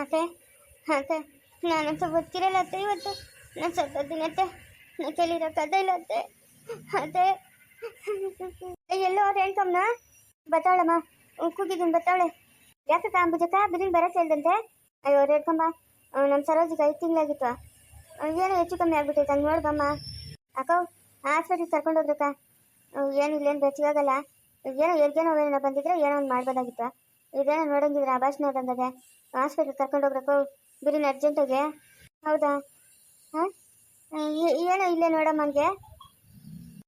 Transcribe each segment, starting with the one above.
ಅತ್ತೆ ಅತ್ತೆ ನಾನಂತ ಗೊತ್ತಿರಲ್ಲ ಅತ್ತೆ ಇವತ್ತು. ನಾನು ಸತ್ತೋದಿನಿ ಅತ್ತೆ. ನನ್ನ ಕೈಲಿರೋಕ್ಕಾಗ ಇಲ್ಲ ಅತ್ತೆ. ಅತ್ತೆ. ಎಲ್ಲೋ ಅವ್ರು ರೇಣ್ಕಮ್ಮನ ಬತ್ತಾಳಮ್ಮ. ಕೂಗಿದ್ದೀನಿ, ಬತ್ತಾಳೆ. ಯಾಕಕ್ಕ ಅಂಬುಜಕ್ಕ? ಬಿದಿನ್ ಬರಕ್ಕೆ ಹೇಳ್ದಂತೆ ಅಯ್ಯೋ, ಅವ್ರು ರೇಡ್ಕಮ್ಮ ನಮ್ಮ ಸರೋಜಿಗೆ ಐದು ತಿಂಗಳಾಗಿತ್ತು. ಏನೋ ಹೆಚ್ಚು ಕಮ್ಮಿ ಆಗ್ಬಿಟ್ಟೈತೆ, ಹಂಗೆ ನೋಡ್ಬಮ್ಮ. ಅಕ್ಕ, ಆಸ್ಪತ್ರೆಗೆ ಕರ್ಕೊಂಡು ಹೋಗ್ರಕ್ಕ ಏನು ಇಲ್ಲೇನು ಬೆಚ್ಚಾಗಲ್ಲ ಏನೋ ಎಲ್ಗೇನೋ ಏನೋ ಬಂದಿದ್ರೆ ಏನೋ ಒಂದು ಮಾಡ್ಬೋದಾಗಿತ್ತು. ಇದೇನೋ ನೋಡಂಗಿದ್ರೆ ಅಭಾಷಣ ಬಂದದೆ ಹಾಸ್ಪಿಟ್ಲಿಗೆ ಕರ್ಕೊಂಡು ಹೋಗ್ಬೇಕು. ಬಿರಿನ ಅರ್ಜೆಂಟಾಗಿ ಹೌದಾ? ಹಾಂ? ಏನೋ ಇಲ್ಲೇ ನೋಡಮ್ಮ ಹಂಗೆ.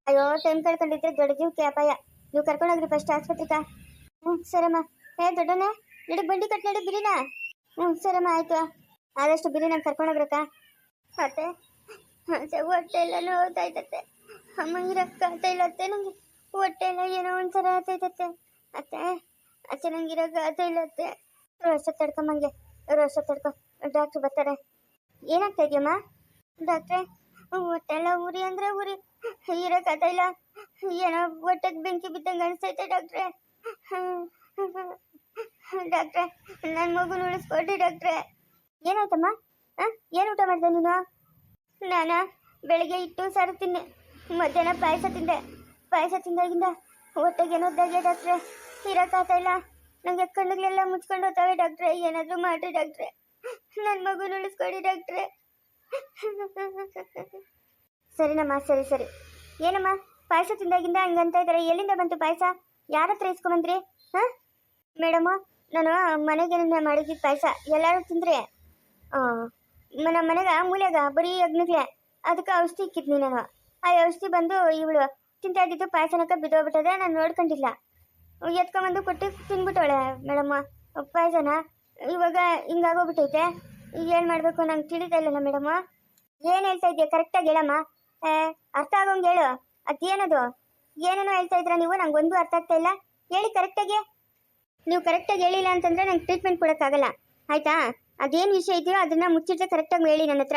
ಅಯ್ಯೋ ಟೈಮ್ ಕಳ್ಕೊಂಡಿದ್ರೆ ದೊಡ್ಡ ಜೀವಕ್ಕೆ ಅಪಾಯ. ನೀವು ಕರ್ಕೊಂಡೋಗ್ರಿ ಫಸ್ಟ್ ಆಸ್ಪತ್ರೆಗೆ. ಹ್ಞೂ ಸರಮ್ಮ ಏ ದೊಡ್ಡನೆ ನಡಿ ಬಂಡಿ ಕಟ್ ನಡಿ ಬಿರಿನ ಹ್ಞೂ ಸರಮ್ಮ ಆಯ್ತು. ಆದಷ್ಟು ಬಿರಿನ ಕರ್ಕೊಂಡೋಗ್ರಕ್ಕ ಅತ್ತೆ ಮತ್ತೆ ಹೊಟ್ಟೆ ಎಲ್ಲ ನೋಡ್ತಾಯ್ತತ್ತೆ ಅಮ್ಮ ಅಮ್ಮ ಅಂತ ಇಲ್ಲ ಅತ್ತೆ ನಂಗೆ. ಹೊಟ್ಟೆ ಎಲ್ಲ ಏನೋ ಒಂಥರ ಆಗ್ತೈತತ್ತೆ ಅತ್ತೆ ಅತ್ತೆ ನಂಗೆ ಇರಕ್ಕಾಗ್ತಾ ಇಲ್ಲ ಅತ್ತೆ. ವರ್ಷ ತಡ್ಕೊಂಬಂಗೆ ರೋಷ ತಡ್ಕೊ ಡಾಕ್ಟ್ರ್ ಬರ್ತಾರೆ. ಏನಾಗ್ತಾ ಇದೆಯಮ್ಮ ಡಾಕ್ಟ್ರೆ ಹೊಟ್ಟೆಲ್ಲ ಉರಿ ಅಂದ್ರೆ ಉರಿ ಕಥೆ ಇಲ್ಲ. ಏನೋ ಹೊಟ್ಟೆಗೆ ಬೆಂಕಿ ಬಿದ್ದಂಗೆ ಅನಿಸ್ತೈತೆ ಡಾಕ್ಟ್ರೆ ಡಾಕ್ಟ್ರೆ ನನ್ನ ಮಗು ಉಳಿಸ್ಕೊಡ್ರಿ ಡಾಕ್ಟ್ರೆ ಏನಾಯ್ತಮ್ಮ? ಹಾಂ? ಏನು ಊಟ ಮಾಡಿದೆ ನೀನು? ನಾನು, ಬೆಳಿಗ್ಗೆ ಇಟ್ಟು ಸಾರು ತಿನ್ನೆ ಮಧ್ಯಾಹ್ನ ಪಾಯಸ ತಿಂದೆ. ಪಾಯಸ ತಿಂದಾಗಿಂದ ಹೊಟ್ಟೆಗೆ ಏನೋ ಡಾಕ್ಟ್ರೆ ಇರೋಕ್ಕಾಗ್ತಾ ಇಲ್ಲ. ನನಗೆ ಕಣ್ಣುಗಳೆಲ್ಲ ಮುಚ್ಕೊಂಡು ಹೋಗ್ತಾವೆ ಡಾಕ್ಟ್ರೆ. ಏನಾದರೂ ಮಾಡಿರಿ ಡಾಕ್ಟ್ರೆ. ನನ್ನ ಮಗುನ ಉಳಿಸ್ಕೊಡಿ ಡಾಕ್ಟ್ರೆ. ಸರಿನಮ್ಮ, ಸರಿ ಸರಿ. ಏನಮ್ಮ, ಪಾಯಸ ತಿಂದಾಗಿಂದ ಹಂಗಂತ ಇದ್ದಾರೆ. ಎಲ್ಲಿಂದ ಬಂತು ಪಾಯಸ? ಯಾರ ಹತ್ರ ಇಸ್ಕೊಂಬಂದ್ರಿ? ಹಾಂ? ಮೇಡಮು, ನಾನು ಮನೆಗೆ ಮಾಡಿದ್ದ ಪಾಯಸ. ಎಲ್ಲರೂ ತಿಂದ್ರೆ? ನಮ್ಮ ಮನೆಗೆ ಮೂಲೆಗ ಬರೀ ಅಗ್ನಿಗ್ಲೆ ಅದಕ್ಕೆ ಔಷಧಿ ಇಕ್ಕಿದ್ನಿ ನಾನು. ಆ ಔಷಧಿ ಬಂದು ಇವಳು ತಿಂತಾ ಇದ್ದಿದ್ದು ಪಾಯಸನಕ್ಕೆ ಬಿದ್ದೋಗ್ಬಿಟ್ಟದೆ. ನಾನು ನೋಡ್ಕೊಂಡಿಲ್ಲ. ಎತ್ಕೊಂಬಂದು ಕೊಟ್ಟು ತಿನ್ಬಿಟ್ಟವಳೆ ಮೇಡಮ್ಮ ಪಾಯಸನ. ಇವಾಗ ಹಿಂಗಾಗೋಗ್ಬಿಟ್ಟೈತೆ. ಏನು ಮಾಡಬೇಕು ನಂಗೆ ತಿಳಿತಾ ಇಲ್ಲಲ್ಲ ಮೇಡಮ್ಮ ಏನು ಹೇಳ್ತಾ ಇದೆಯಾ ಕರೆಕ್ಟಾಗಿ ಹೇಳಮ್ಮ. ಅರ್ಥ ಆಗೋಂಗೆ ಹೇಳು. ಅದೇನದು? ಏನೇನೋ ಹೇಳ್ತಾ ಇದ್ರ ನೀವು? ನಂಗೆ ಒಂದು ಅರ್ಥ ಆಗ್ತಾ ಇಲ್ಲ. ಹೇಳಿ ಕರೆಕ್ಟಾಗಿ ನೀವು ಕರೆಕ್ಟಾಗಿ ಹೇಳಿಲ್ಲ ಅಂತಂದ್ರೆ ನಂಗೆ ಟ್ರೀಟ್ಮೆಂಟ್ ಕೊಡೋಕ್ಕಾಗಲ್ಲ. ಆಯ್ತಾ? ಅದೇನು ವಿಷಯ ಇದೆಯೋ ಅದನ್ನ ಮುಚ್ಚಿಟ್ಟೆ ಕರೆಕ್ಟಾಗಿ ಹೇಳಿ ನನ್ನ ಹತ್ರ.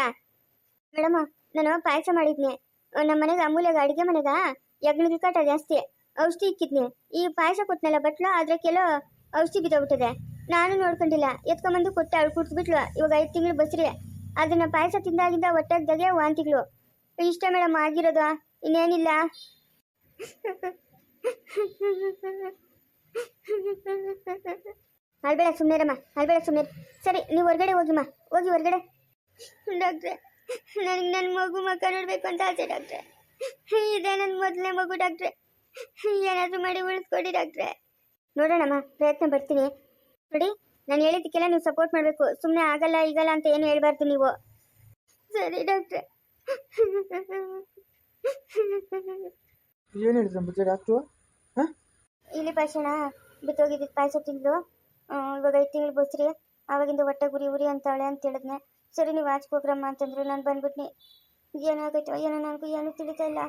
ಮೇಡಮ್ಮ ನಾನು ಪಾಯಸ ಮಾಡಿದ್ನಿ. ನಮ್ಮ ಮನೆಗೆ ಅಮೂಲ್ಯಾಗ ಅಡುಗೆ ಮನೆಗ ಕಟ್ಟ ಜಾಸ್ತಿ. ಔಷಧಿ ಇಕ್ಕಿದ್ನಿ. ಈ ಪಾಯಸ ಕೊಟ್ಟನಲ್ಲ ಬಟ್ಲು ಅದ್ರ ಕೆಲವು ಔಷಧಿ ಬಿದ್ದೋಗ್ಬಿಟ್ಟಿದೆ. ನಾನು ನೋಡ್ಕೊಂಡಿಲ್ಲ. ಎತ್ಕೊಂಬಂದು ಕೊಟ್ಟೆ ಅವಳು ಕುಡ್ಸ್ಬಿಟ್ಲು. ಇವಾಗ ಐದು ತಿಂಗಳು ಬಸ್ರಿ. ಅದನ್ನ ಪಾಯಸ ತಿಂದಾಗಿಂದ ಹೊಟ್ಟೆಗ್ದಾಗೆ ವಾಂತಿಗಳು ಇಷ್ಟ ಮೇಡಮ್ ಆಗಿರೋದು. ಇನ್ನೇನಿಲ್ಲ. ಅಲ್ಬೇಡ ಸುಮ್ಮನೆರಮ್ಮ ಅಲ್ಬೇಡ ಸುಮ್ಮನೆ ಸರಿ, ನೀವು ಹೊರಗಡೆ ಹೋಗಿಮ್ಮ ಹೋಗಿ ಹೊರಗಡೆ. ಡಾಕ್ಟ್ರೆ, ನನಗೆ ನನ್ನ ಮಗು ಮಕ್ಕ ನೋಡ್ಬೇಕು ಅಂತ ಆಸೆ ಡಾಕ್ಟ್ರೆ. ಇದೇ ನನ್ನ ಮೊದಲನೇ ಮಗು ಡಾಕ್ಟ್ರೆ. ಏನಾದರೂ ಮಾಡಿ ಉಳಿಸ್ಕೊಡಿ ಡಾಕ್ಟ್ರೆ. ನೋಡೋಣಮ್ಮ ಪ್ರಯತ್ನ ಪಡ್ತೀನಿ. ನೋಡಿ ನಾನು ಹೇಳಿದ್ದಕ್ಕೆಲ್ಲ ನೀವು ಸಪೋರ್ಟ್ ಮಾಡಬೇಕು. ಸುಮ್ಮನೆ ಆಗಲ್ಲ ಈಗಲ್ಲ ಅಂತ ಏನು ಹೇಳ್ಬಾರ್ದು ನೀವು. ಸರಿ ಡಾಕ್ಟ್ರೆ. ಏನು ಹೇಳಿದ್ರು ಡಾಕ್ಟ್ರು? ಹಾಂ? ಇಲ್ಲಿ ಪಾಯಸಣ ಬಿತ್ತೋಗಿದ್ದಿದ್ದು ಪಾಯಸ ತಿಂದು ಇವಾಗ ಐದು ತಿಂಗಳು ಬಸ್ರಿ ಆವಾಗಿಂದ ಹೊಟ್ಟೆ ಉರಿ ಉರಿ ಅಂತಾಳೆ ಅಂತ ಹೇಳಿದ್ನೆ. ಸರಿ ನೀವು ಆಚೆ ಹೋಗ್ರಮ್ಮ ಅಂತಂದ್ರು ನಾನು ಬಂದ್ಬಿಟ್ನಿ. ಏನಾಗೈತೋ ಏನೋ ನನಗೂ ಏನೂ ತಿಳಿತಾ ಇಲ್ಲ.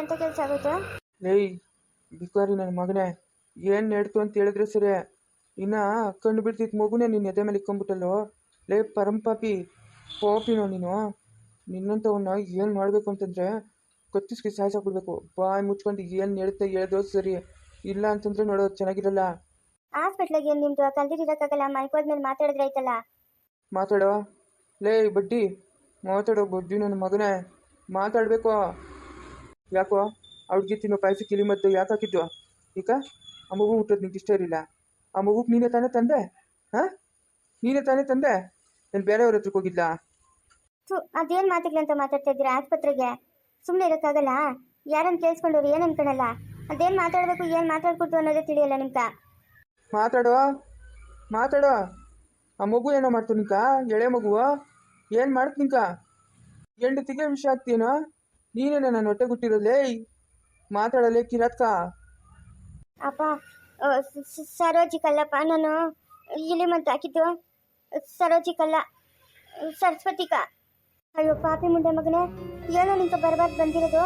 ಎಂಥ ಕೆಲಸ ಆಗೋಯ್ತು? ಏಯ್ ಬಿಕಾರಿ ನನ್ನ ಮಗನೇ ಏನು ನೆಡ್ತು ಅಂತ ಹೇಳಿದ್ರೆ ಸರಿ? ಇನ್ನ ಕಂಡು ಬಿಡ್ತಿತ್ತು ಮಗುನೇ ನಿನ್ನ ಎದೆ ಮೇಲೆ ಇಕ್ಕೊಂಬಿಟ್ಟಲ್ಲೋ ಲೇ ಪರಂಪಾಪಿ ಪಾಪಿನೋ ನೀನು? ನಿನ್ನಂಥವನ್ನ ಏನು ಮಾಡಬೇಕು ಅಂತಂದ್ರೆ ಕತ್ತಿಸ್ಗೆ ಸಾಯಿಸಾಕ್ಬಿಡ್ಬೇಕು ಬಾಯಿ ಮುಚ್ಕೊಂಡು ಏನು ನೆಡುತ್ತೆ ಹೇಳ್ದೋ ಸರಿ. ಇಲ್ಲ ಅಂತಂದ್ರೆ ನೋಡೋದು ಚೆನ್ನಾಗಿರಲ್ಲ. ಹಾಸ್ಪಿಟ್ಲಿಗೆ ನಿಮ್ದು? ಕಲ್ದಿರೋಕ್ಕಾಗಲ್ಲ ಮಲ್ಕೋದ್ಮೇಲೆ ಮಾತಾಡಿದ್ರೆ ಆಯ್ತಲ್ಲ? ಮಾತಾಡೋ? ಲೇ ಬಡ್ಡಿ ಮಾತಾಡೋ ಬಡ್ಡಿ ನನ್ನ ಮಗನೇ. ಮಾತಾಡಬೇಕು. ಯಾಕೋ? ಅವ್ಳಿಗೆ ತಿನ್ನೋ ಪಾಯಸ ಕಿಲಿ ಮತ್ತು ಯಾಕೆ ಹಾಕಿದ್ದು ಈಗ? ಆ ಮಗು ಹುಟ್ಟೋದು ನಿಂಗೆ ಇಷ್ಟ ಇರಲಿಲ್ಲ. ಆ ಮಗುಗೆ ನೀನೇ ತಾನೇ ತಂದೆ? ಹಾಂ? ನೀನೇ ತಾನೇ ತಂದೆ? ನಾನು ಬೇರೆಯವ್ರ ಹತ್ರಕ್ಕೆ ಹೋಗಿಲ್ಲ ಥು ಅದೇನು ಮಾತುಗಳಂತ ಮಾತಾಡ್ತಾ ಇದ್ದೀರಾ ಆಸ್ಪತ್ರೆಗೆ? ಸುಮ್ಮನೆ ಇರೋಕ್ಕಾಗಲ್ಲ? ಯಾರನ್ನು ಕೇಳಿಸ್ಕೊಂಡವ್ರು ಏನು ಅನ್ಕೊಳಲ್ಲ? ಅದೇನು ಮಾತಾಡಬೇಕು ಏನು ಮಾತಾಡ್ಕೊಡ್ತು ಅನ್ನೋದೇ ತಿಳಿಯಲ್ಲ ನಿಮ್ಗೆ? ಮಾತಾಡೋ? ಮಾತಾಡೋ? ಆ ಮಗು ಏನೋ ಮಾಡ್ತು ನಿಂಕ ಎಳೆ ಮಗು? ಏನು ಮಾಡ್ತು ನಿಂಕ ಹೆಂಡತಿಗೆ ವಿಷ ಆಗ್ತೀನೋ ನೀನೇನ ನನ್ನ ಹೊಟ್ಟೆ ಗುಟ್ಟಿರೋದೇ ಮಾತಾಡಲೇ ಕಿರತ್ಕ. ಅಪ್ಪ ಸರೋಜಿ ಕಲ್ಲಪ್ಪ, ನಾನು ಇಲ್ಲಿ ಮತ್ತೆ ಹಾಕಿದ್ದು, ಸರೋಜಿ ಕಲ್ಲ, ಸರಸ್ವತಿ ಕ. ಅಯ್ಯೋ, ಪಾಪಿ ಮುಂದೆ ಮಗನೇ, ಏನೋ ನಿಂತ ಬರಬಾರ್ದು ಬಂದಿರೋದು.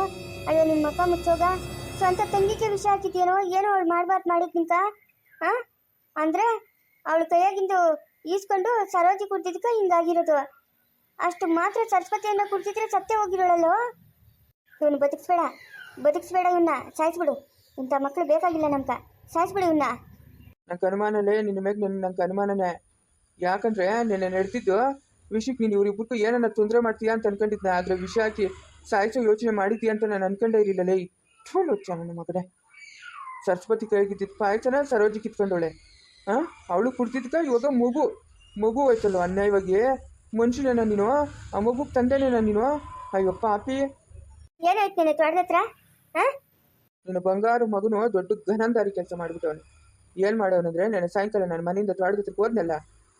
ಅಯ್ಯೋ ನಿಮ್ಮ ಮಕ್ಕ ಮುಚ್ಚೋಗ. ಸ್ವಂತ ತಂಗಿಗೆ ವಿಷ ಹಾಕಿದ್ಯೇನೋ, ಏನೋ ಅವಳು ಮಾಡಬಾರ್ದು ಮಾಡಿದ್ ಹಾಂ ಅಂದರೆ, ಅವಳು ಕೈಯಾಗಿಂದು ಈಸ್ಕೊಂಡು ಸರೋಜಿ ಕುಡ್ದಿದ್ಕ ಹಿಂಗಾಗಿರೋದು. ಅಷ್ಟು ಮಾತ್ರ ಸರಸ್ವತಿಯನ್ನ ಕುಡ್ದಿದ್ರೆ ಸತ್ಯ ಹೋಗಿರೋಳಲ್ಲೋ? ಇವನು ಬದುಕಿಸ್ಬೇಡ. ಬದುಕಿಸ್ಬೇಡ ಇವನ್ನ ಸಾಯಿಸ್ಬಿಡು. ಇಂಥ ಮಕ್ಕಳು ಬೇಕಾಗಿಲ್ಲ ನಮ್ಗೆ ಸಾಯಿಸ್ಬಿಡು ಇವನ್ನ ನಂಗೆ ಅನುಮಾನಲ್ಲೇ ನಿನ್ನ ಮೇಲೆ ನನ್ನ ನಂಗೆ ಅನುಮಾನನೇ. ಯಾಕಂದ್ರೆ ನಿನ್ನೆ ನಡೆದಿದ್ದು ವಿಷಯಕ್ಕೆ ನೀನು ಬಿಟ್ಟು ಏನನ್ನ ತೊಂದರೆ ಮಾಡ್ತೀಯಾ ಅಂತ ಅನ್ಕೊಂಡಿದ್ನ. ಆದ್ರೆ ವಿಷ ಹಾಕಿ ಸಾಯಿಸೋ ಯೋಚನೆ ಮಾಡಿದ್ಯಾ ಅಂತ ನಾನು ಅನ್ಕೊಂಡೇ ಇರಲಿಲ್ಲ ಲೇ ಥೋಲು ನನ್ನ ಮಗನೇ. ಸರಸ್ವತಿ ಕೈಗಿದ್ದಿದ್ದು ಪಾಯಸನ ಸರೋಜಿ ಕಿತ್ಕೊಂಡವಳೆ. ಹಾಂ ಅವಳು ಕುಡ್ತಿದ್ಕ ಇವಾಗ ಮಗು. ಮಗು ಹೋಯ್ತಲ್ಲ ಅನ್ಯಾಯವಾಗಿ? ಮನುಷ್ಯನೇನ ನೀನು? ಆ ಮಗುಗೆ ತಂದೆನೇನ ನೀನು? ಅಯ್ಯೋ ಪಾಪಿ. ಏನಾಯ್ತು ನೀನು ತೋಟದ ಹತ್ರ? ನನ್ನ ಬಂಗಾರು ಮಗನು ದೊಡ್ಡ ಘನಂದಾರಿ ಕೆಲಸ ಮಾಡಿಬಿಟ್ಟವನು. ಏನು ಮಾಡೋನಂದ್ರೆ ನಾನು ಸಾಯಂಕಾಲ ನನ್ನ ಮನೆಯಿಂದ ಹತ್ರಕ್ಕೆ ಹೋದ್ನಲ್ಲ,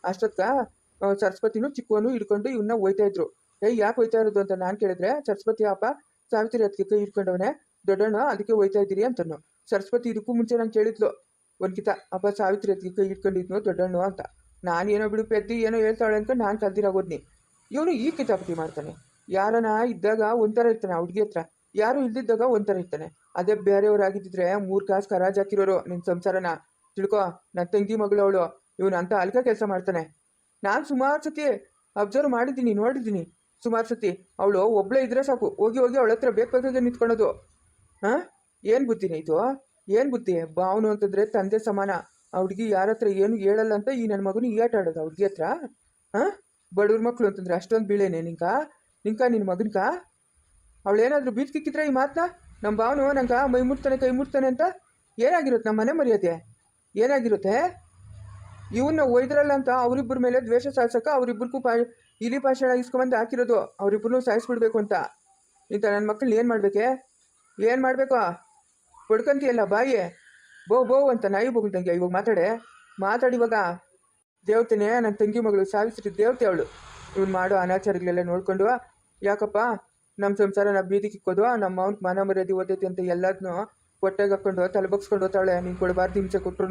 ಅಷ್ಟೊತ್ತ ಸರಸ್ವತಿನೂ ಚಿಕ್ಕವನು ಹಿಡ್ಕೊಂಡು ಇವನ್ನ ಒಯ್ತಾ ಇದ್ರು. ಏಯ್, ಯಾಕೆ ಒಯ್ತಾ ಇರೋದು ಅಂತ ನಾನು ಕೇಳಿದ್ರೆ, ಸರಸ್ವತಿ ಅಪ್ಪ, ಸಾವಿತ್ರಿ ಅದಕ್ಕೆ ಕೈ ಹಿಡ್ಕೊಂಡವನೆ, ದೊಡ್ಡಣ್ಣ, ಅದಕ್ಕೆ ಒಯ್ತಾ ಇದ್ದೀರಿ ಅಂತನು. ಸರಸ್ವತಿ ಇದಕ್ಕೂ ಮುಂಚೆ ನಾನು ಕೇಳಿದ್ಲು. ಒಂದ್ಕಿತ ಅಪ್ಪ ಸಾವಿತ್ರಿ ಅದಕ್ಕೆ ಕೈ ಹಿಡ್ಕೊಂಡಿದ್ನು ದೊಡ್ಡಣ್ಣು ಅಂತ. ನಾನು ಏನೋ ಬಿಡು ಪೆದ್ದಿ, ಏನೋ ಹೇಳ್ತಾಳೆ ಅಂತ ನಾನು ಕಲ್ತಿರಾಗೋದ್ನಿ ಇವನು ಈ ಕಿತಾಪತಿ ಮಾಡ್ತಾನೆ. ಯಾರನ ಇದ್ದಾಗ ಒಂಥರ ಇರ್ತಾನೆ ಹುಡುಗಿ ಹತ್ರ. ಯಾರು ಇಲ್ದಿದ್ದಾಗ ಒಂಥರ ಇರ್ತಾನೆ. ಅದೇ ಬೇರೆಯವ್ರು ಆಗಿದ್ದಿದ್ರೆ ಮೂರು ಕಾಸು ಕರಾಜ್ ಹಾಕಿರೋರು ನಿನ್ನ ಸಂಸಾರನ. ತಿಳ್ಕೊ ನನ್ನ ತಂಗಿ ಮಗಳು ಅವಳು, ಇವನು ಅಂತ ಅಲ್ಕ ಕೆಲಸ ಮಾಡ್ತಾನೆ. ನಾನು ಸುಮಾರು ಸತಿ ಅಬ್ಸರ್ವ್ ಮಾಡಿದ್ದೀನಿ, ನೋಡಿದ್ದೀನಿ. ಸುಮಾರು ಸತಿ ಅವಳು ಒಬ್ಳೆ ಇದ್ರೆ ಸಾಕು, ಹೋಗಿ ಹೋಗಿ ಅವಳ ಹತ್ರ ಬೇಕು ಬೇಕಾಗೆ ನಿಂತ್ಕೊಳ್ಳೋದು ಹಾಂ? ಏನು ಬುದ್ಧಿನೇ ಇದು? ಏನು ಬುದ್ಧಿ? ಬಾವನು ಅಂತಂದ್ರೆ ತಂದೆ ಸಮಾನ. ಹುಡುಗಿ ಯಾರ ಹತ್ರ ಏನು ಹೇಳಲ್ಲ ಅಂತ ಈ ನನ್ನ ಮಗನ ಏಟ್ ಆಡೋದು ಹುಡುಗಿ ಹತ್ರ? ಹಾಂ? ಬಡವ್ರ ಮಕ್ಕಳು ಅಂತಂದ್ರೆ ಅಷ್ಟೊಂದು ಬೀಳೇನೆ ನಿಂಕ? ನಿಂಕ ನಿನ್ನ ಮಗನ್ಕ? ಅವಳೇನಾದ್ರೂ ಬೀದ್ಕಿಕ್ಕಿದ್ರೆ ಈ ಮಾತನ್ನ ನಮ್ಮ ಭಾವನು ನಂಗೆ ಮೈ ಮುಟ್ತಾನೆ, ಕೈ ಮುಟ್ತಾನೆ ಅಂತ ಏನಾಗಿರುತ್ತೆ ನಮ್ಮ ಮನೆ ಮರ್ಯಾದೆ? ಏನಾಗಿರುತ್ತೆ? ಇವನ್ನ ಒಯ್ದ್ರಲ್ಲ ಅಂತ ಅವರಿಬ್ಬರ ಮೇಲೆ ದ್ವೇಷ ಸಾಧಿಸಕ್ಕ ಅವರಿಬ್ಬರಿಗೂ ಪಾ, ಇಲಿ ಪಾಷಾಣ ಇಸ್ಕೊಂಬಂದು ಹಾಕಿರೋದು ಅವರಿಬ್ಬರನ್ನೂ ಸಾಯಿಸ್ಬಿಡ್ಬೇಕು ಅಂತ. ಇಂಥ ನನ್ನ ಮಕ್ಕಳನ್ನ ಏನು ಮಾಡ್ಬೇಕೆ? ಏನು ಮಾಡಬೇಕು? ಹೊಡ್ಕಂತೀಯಲ್ಲ ಬಾಯಿ? ಬೋ ಬೋ ಅಂತ ನಾಯಿ ಬೊಗಳ್ದಂಗೆ ಇವಾಗ ಮಾತಾಡೆ. ಮಾತಾಡಿ ಇವಾಗ. ದೇವತೆನೇ ನನ್ನ ತಂಗಿ ಮಗಳು ಸಾವಿತ್ರಿ ದೇವತೆ ಅವಳು. ಇವ್ನು ಮಾಡೋ ಅನಾಚಾರಗಳೆಲ್ಲ ನೋಡ್ಕೊಂಡು, ಯಾಕಪ್ಪ? ನಮ್ಮ ಸಂಸಾರನ ಬೀದಿಗೆ ಇಕ್ಕೋದು ನಮ್ಮ ಅವ್ನ ಮನ ಮರ್ಯಾದೆ ಓದೈತಿ ಅಂತ ಎಲ್ಲದನ್ನೂ ಹೊಟ್ಟೆಗೆ ಹಾಕೊಂಡು ತಲೆ ಬಗ್ಸ್ಕೊಂಡು ಹೋಗ್ತಾಳೆ ನೀನು ಕೊಡಬಾರ್ದು ಹಿಂಸೆ ಕೊಟ್ರು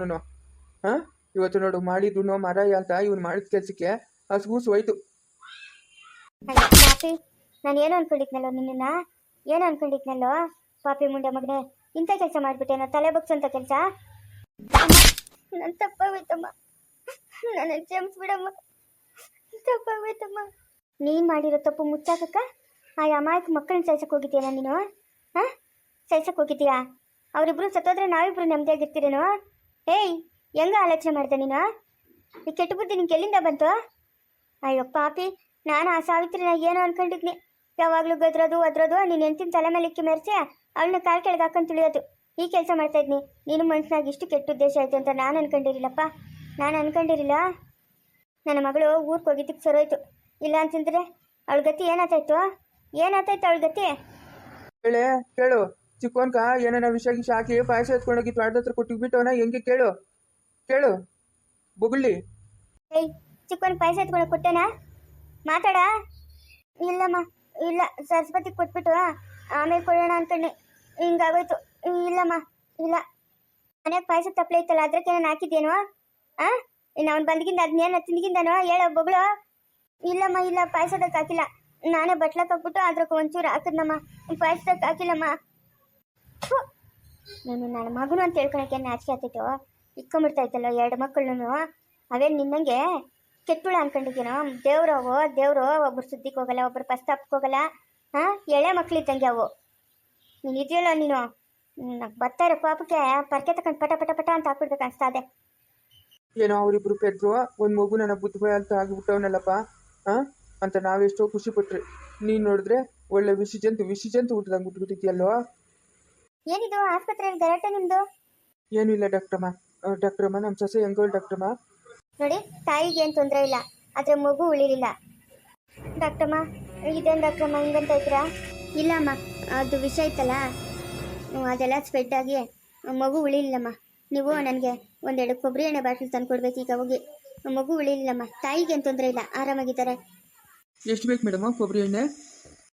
ಹಾಂ? ಇವತ್ತು ನೋಡು ಮಾಡಿದ್ರು ಮರಾಯ ಅಂತ ಇವ್ನು ಮಾಡಿದ ಕೆಲಸಕ್ಕೆ ಹಸ್ಗೂಸ್ ಹೋಯ್ತು. ನಾನು ಏನು ಅನ್ಕೊಂಡಿದ್ನಲ್ಲೋ ನಿನ್ನ ಏನು ಅನ್ಕೊಂಡಿದ್ನಲ್ಲೋ? ಪಾಪಿ ಮುಂಡೆ ಮಗನೆ, ಇಂಥ ಕೆಲಸ ಮಾಡಿಬಿಟ್ಟೇನೋ ತಲೆ ಬಗ್ಸಂತ ಕೆಲಸ? ನನ್ನ ತಪ್ಪಾಗೋಯ್ತಮ್ಮ. ನನ್ನ ಕ್ಷಮಿಸ್ಬಿಡಮ್ಮ ತಪ್ಪಾಗೋಯ್ತಮ್ಮ. ನೀನು ಮಾಡಿರೋ ತಪ್ಪು ಮುಚ್ಚಾಕಕ್ಕ? ಆ ಅಮಾಯಕ ಮಕ್ಕಳನ್ನ ಸಾಯ್ಸಕ್ಕೆ ಹೋಗಿದ್ದೀಯಾ ನೀನು ಹಾಂ? ಸಾಯ್ಸಕ್ಕೆ ಹೋಗಿದ್ದೀಯಾ? ಅವರಿಬ್ರು ಸತ್ತೋದ್ರೆ ನಾವಿಬ್ರು ನೆಮ್ಮದಿಯಾಗಿರ್ತೀರೇನೋ? ಏಯ್, ಹೆಂಗ ಆಲೋಚನೆ ಮಾಡಿದೆ ನೀನು? ಈ ಕೆಟ್ಟ ಬುದ್ಧಿ ನಿಂಗೆ ಎಲ್ಲಿಂದ ಬಂತು? ಅಯ್ಯೋ ಪಾಪಿ, ನಾನು ಆ ಸಾವಿತ್ರಿನ ಏನೋ ಅನ್ಕೊಂಡಿದ್ನಿ. ಯಾವಾಗಲೂ ಗದ್ರೋದು, ಒದ್ರೋದು, ನೀನು ಎಂತಿನ ತಲೆ ಮೇಲೆ ಇಕ್ಕಿ ಮೆರೆಸಿ ಅವಳನ್ನ ಕಾಲು ಕೆಳಗೆ ಹಾಕೊಂಡು ತುಳಿಯೋದು. ಈ ಕೆಲಸ ಮಾಡ್ತಾ ಇದ್ನಿ. ನೀನು ಮನ್ಸಿನಾಗ ಇಷ್ಟು ಕೆಟ್ಟ ಉದ್ದೇಶ ಆಯ್ತು ಅಂತ ನಾನು ಅನ್ಕೊಂಡಿರಿಲ್ಲಪ್ಪ ನಾನು ಅನ್ಕೊಂಡಿರಿಲ್ಲ ನನ್ನ ಮಗಳು ಊರಿಗೆ ಹೋಗಿದ್ದಕ್ಕೆ ಸರೋಯ್ತು. ಇಲ್ಲ ಅಂತಂದ್ರೆ ಅವಳ ಗತಿ ಏನಾಗ್ತಾಯ್ತು ಏನಾಗ್ತಾಯ್ತು ಅವಳ ಗತಿ? ಹೇಳೆ ಕೇಳು. ಚಿಕ್ಕವನ್ಕ ಏನೇನ ವಿಷಯ ಗಿಷ ಹಾಕಿ ಪಾಯಸ ಎತ್ಕೊಂಡೋಗಿ ತ್ವಾಟದ ಹತ್ರ ಕೊಟ್ಟಿಬಿಟ್ಟವನ ಹೆಂಗೆ ಕೇಳು. ಕೇಳು. ಬೊಗುಳ್ಳಿ. ಏಯ್ ಚಿಕ್ಕವನ್ ಪಾಯಸ ಎತ್ಕೊಂಡು ಕೊಟ್ಟೇನಾ? ಮಾತಾಡ. ಇಲ್ಲಮ್ಮ ಇಲ್ಲ ಸರಸ್ವತಿ ಕೊಟ್ಬಿಟ್ಟು ಆಮೇಲೆ ಕೊಡೋಣ ಅನ್ಕೊಂಡೆ. ಹಿಂಗಾಗೋಯ್ತು. ಇಲ್ಲಮ್ಮ ಇಲ್ಲ. ಮನೆಗೆ ಪಾಯಸ ತಪ್ಪಲೆ ಇತ್ತಲ್ಲ ಅದ್ರಕ್ಕೆ ನಾನು ಹಾಕಿದ್ದೇನೋ ಆ? ಇನ್ನು ಅವ್ನು ಬಂದ್ಗಿಂದ ಅದನ್ನೇನು ತಿಂದ್ಗಿಂದನೋ? ಹೇಳೋ ಬೊಗಳು. ಇಲ್ಲಮ್ಮ ಇಲ್ಲ ಪಾಯಸದಕ್ಕೆ ಹಾಕಿಲ್ಲ. ನಾನೇ ಬಟ್ಲ ಹಾಕ್ಬಿಟ್ಟು ಅದ್ರಕ್ಕೆ ಒಂಚೂರು ಹಾಕಿದ್ನಮ್ಮ ಪಾಯಸದಕ್ಕೆ ಹಾಕಿಲ್ಲಮ್ಮ. ನಾನು ನನ್ನ ಮಗನು ಅಂತ ಹೇಳ್ಕೊಳಕ್ಕೆ ನಾಚಿಕೆ ಆಗ್ತೈತೋ ಇಕ್ಕೊಂಬಿಡ್ತಾ ಇತ್ತಲ್ಲ ಎರಡು ಮಕ್ಕಳನ್ನು ಅವೇ ನಿನ್ನಂಗೆ ಕೆಟ್ಟುಳ ಅನ್ಕೊಂಡಿದ್ದೀನೋ? ದೇವ್ರು ಅವು, ದೇವ್ರು ಒಬ್ರು ಸುದ್ದಿಗೆ ಹೋಗಲ್ಲ, ಒಬ್ರು ಪ್ರಸ್ತಾಪಕ್ಕೆ ಹೋಗಲ್ಲ. ಹಾಂ? ಎಳೆ ಮಕ್ಳಿದ್ದಂಗೆ ಅವು. ನೀನು ಇದೆಯಲ್ಲ ನೀನು? ನಂಗೆ ಬರ್ತಾ ಇರೋ ಪಾಪಕ್ಕೆ ಪರ್ಕೆ ತಗೊಂಡು ಪಟ ಪಟ ಪಟ ಅಂತ ಹಾಕ್ಬಿಡ್ಬೇಕು ಅನ್ಸ್ತಾ ಇದೆ. ಏನೋ ಅವರಿಬ್ರು ಪೆದ್ರು. ಒಂದು ಮಗು ನನ್ನ ಬುದ್ಧಿ ಅಂತ ಆಗಿಬಿಟ್ಟವನಲ್ಲಪ್ಪ. ಹಾಂ? ಅಂತ ನಾವೆಷ್ಟೋ ಖುಷಿ ಪಟ್ರಿ ನೀನು ನೋಡಿದ್ರೆ ಒಳ್ಳೆ ವಿಷ ಜಂತು ವಿಷ ಜಂತು ಊಟದಂಗೆ ಬಿಟ್ಬಿಟ್ಟಿದ್ಯಲ್ವಾ ಏನಿದು ಆಸ್ಪತ್ರೆಯಲ್ಲಿ ಗಲಾಟೆ ನಿಮ್ದು? ಏನು ಇಲ್ಲ ಡಾಕ್ಟ್ರಮ್ಮ ಡಾಕ್ಟರ್ ಡಾಕ್ಟ್ರಮ್ಮ ನಮ್ಮ ಸೊಸೆ ಡಾಕ್ಟರ್ ಡಾಕ್ಟ್ರಮ್ಮ ನೋಡಿ ತಾಯಿಗೆ ಏನು ತೊಂದರೆ ಇಲ್ಲ ಆದರೆ ಮಗು ಉಳಿಲಿಲ್ಲ. ಡಾಕ್ಟಮ್ಮ ಇದೇನು ಡಾಕ್ಟಮ್ಮ ಹಿಂಗಂತ ಇಲ್ಲ ಅಮ್ಮ ಅದು ವಿಷ ಇತ್ತಲ್ಲ? ಹ್ಮ್, ಅದೆಲ್ಲ ಸ್ಪ್ರೆಡ್ ಆಗಿ ಮಗು ಉಳಿಲಿಲ್ಲಮ್ಮ. ನೀವು ನನಗೆ ಒಂದೆರಡು ಕೊಬ್ಬರಿ ಎಣ್ಣೆ ಬಾಟ್ಲು ತಂದು ಕೊಡ್ಬೇಕು ಈಗ ಹೋಗಿ. ಮಗು ಉಳಿಲಿಲ್ಲಮ್ಮ ತಾಯಿಗೆ ಏನು ತೊಂದರೆ ಇಲ್ಲ ಆರಾಮಾಗಿದ್ದಾರೆ. ಎಷ್ಟು ಬೇಕು ಮೇಡಮ್ ಕೊಬ್ಬರಿ ಎಣ್ಣೆ?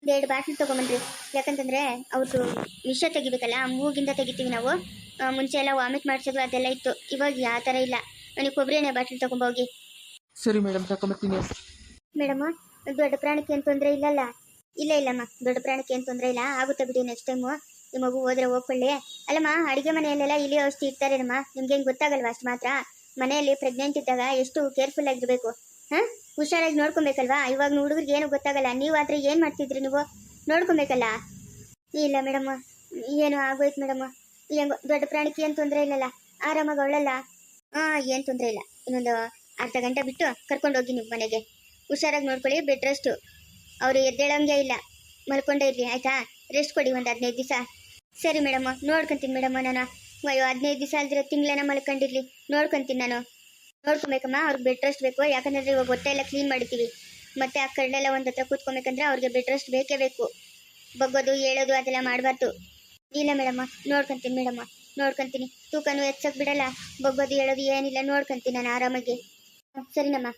ಎರಡು ಬಾಟ್ಲು ತೊಗೊಂಬನ್ರಿ ಯಾಕಂತಂದ್ರೆ ಅವ್ರದ್ದು ವಿಷ ತೆಗಿಬೇಕಲ್ಲ ಮೂಗಿಂದ ತೆಗಿತೀವಿ ನಾವು. ಆ, ಮುಂಚೆ ಎಲ್ಲ ವಾಮಿಟ್ ಮಾಡಿಸೋದು ಅದೆಲ್ಲ ಇತ್ತು. ಇವಾಗ ಯಾವ ಥರ ಇಲ್ಲ. ನನಗೆ ಕೊಬ್ಬರಿ ಎಣ್ಣೆ ಬಾಟ್ಲು ತೊಗೊಂಬೋಗಿ ಸರಿ ಮೇಡಮ್ ತಗೊಂಬರ್ತೀನಿ. ಮೇಡಮ್ ದೊಡ್ಡ ಪ್ರಾಣಕ್ಕೆ ಏನು ತೊಂದರೆ ಇಲ್ಲಲ್ಲ? ಇಲ್ಲ ಇಲ್ಲಮ್ಮ. ದೊಡ್ಡ ಪ್ರಾಣಕ್ಕೆ ಏನು ತೊಂದರೆ ಇಲ್ಲ. ಆಗುತ್ತೆ ಬಿಡಿ ನೆಕ್ಸ್ಟ್ ಟೈಮು ಈ ಮಗು ಹೋದ್ರೆ ಹೋಗ್ಕೊಳ್ಳಿ. ಅಲ್ಲಮ್ಮ ಅಡುಗೆ ಮನೆಯಲ್ಲೆಲ್ಲ ಇಲಿ ಔಷಧಿ ಇರ್ತಾರೇನಮ್ಮ ನಿಮ್ಗೆ ಏನು ಗೊತ್ತಾಗಲ್ವಾ ಅಷ್ಟು ಮಾತ್ರ? ಮನೆಯಲ್ಲಿ ಪ್ರೆಗ್ನೆಂಟ್ ಇದ್ದಾಗ ಎಷ್ಟು ಕೇರ್ಫುಲ್ ಆಗಿರಬೇಕು. ಹಾಂ? ಹುಷಾರಾಗಿ ನೋಡ್ಕೊಬೇಕಲ್ವಾ? ಇವಾಗ ಹುಡುಗರಿಗೆ ಏನು ಗೊತ್ತಾಗಲ್ಲ. ನೀವು ಆದರೆ ಏನು ಮಾಡ್ತಿದ್ರಿ ನೀವು? ನೋಡ್ಕೊಬೇಕಲ್ಲ? ಇಲ್ಲ ಮೇಡಮ್, ಏನು ಆಗೋಯ್ತು ಮೇಡಮ್. ಹೆಂಗೋ, ದೊಡ್ಡ ಪ್ರಾಣಕ್ಕೆ ಏನು ತೊಂದರೆ ಇಲ್ಲಲ್ಲ? ಆರಾಮಾಗಿ ಅವಳಲ್ಲ? ಹಾಂ, ಏನು ತೊಂದರೆ ಇಲ್ಲ. ಇನ್ನೊಂದು ಅರ್ಧ ಗಂಟೆ ಬಿಟ್ಟು ಕರ್ಕೊಂಡು ಹೋಗಿ ನೀವು ಮನೆಗೆ. ಹುಷಾರಾಗಿ ನೋಡ್ಕೊಳ್ಳಿ, ಬೆಡ್ ರೆಸ್ಟು ಅವರು ಎದ್ದೇಳಂಗೆ ಇಲ್ಲ. ಮಲ್ಕೊಂಡೇ ಇರಲಿ, ಆಯ್ತಾ? ರೆಸ್ಟ್ ಕೊಡಿ ಒಂದು ಹದಿನೈದು ದಿವಸ. ಸರಿ ಮೇಡಮ್, ನೋಡ್ಕೊಂತೀನಿ ಮೇಡಮ್ ನಾನು. ಅಯ್ಯೋ, ಹದಿನೈದು ದಿವಸ ಅಲ್ದಿರೋ ತಿಂಗಳೇನ ಮಲ್ಕೊಂಡಿರ್ಲಿ. ನೋಡ್ಕೊಂತೀನಿ ನಾನು. ನೋಡ್ಕೊಬೇಕಮ್ಮ, ಅವ್ರಿಗೆ ಬೆಡ್ ರೆಸ್ಟ್ ಬೇಕು. ಯಾಕಂದ್ರೆ ಇವಾಗ ಹೊಟ್ಟೆ ಎಲ್ಲ ಕ್ಲೀನ್ ಮಾಡ್ತೀವಿ ಮತ್ತೆ ಆ ಕರಡೆಲ್ಲ ಒಂದು ಹತ್ರ ಕೂತ್ಕೊಬೇಕಂದ್ರೆ ಅವ್ರಿಗೆ ಬೆಡ್ ರೆಸ್ಟ್ ಬೇಕೇ ಬೇಕು. ಬಗ್ಗೋದು, ಹೇಳೋದು, ಅದೆಲ್ಲ ಮಾಡಬಾರ್ದು. ಇಲ್ಲ ಮೇಡಮ್ಮ, ನೋಡ್ಕೊಂತೀನಿ ಮೇಡಮ್ಮ, ನೋಡ್ಕೊಂತೀನಿ. ತೂಕನೂ ಹೆಚ್ಚಕ್ ಬಿಡಲ್ಲ. ಬಗ್ಗೋದು, ಹೇಳೋದು ಏನಿಲ್ಲ, ನೋಡ್ಕೊಂತೀನಿ ನಾನು ಆರಾಮಾಗಿ. ಸರಿನಮ್ಮ.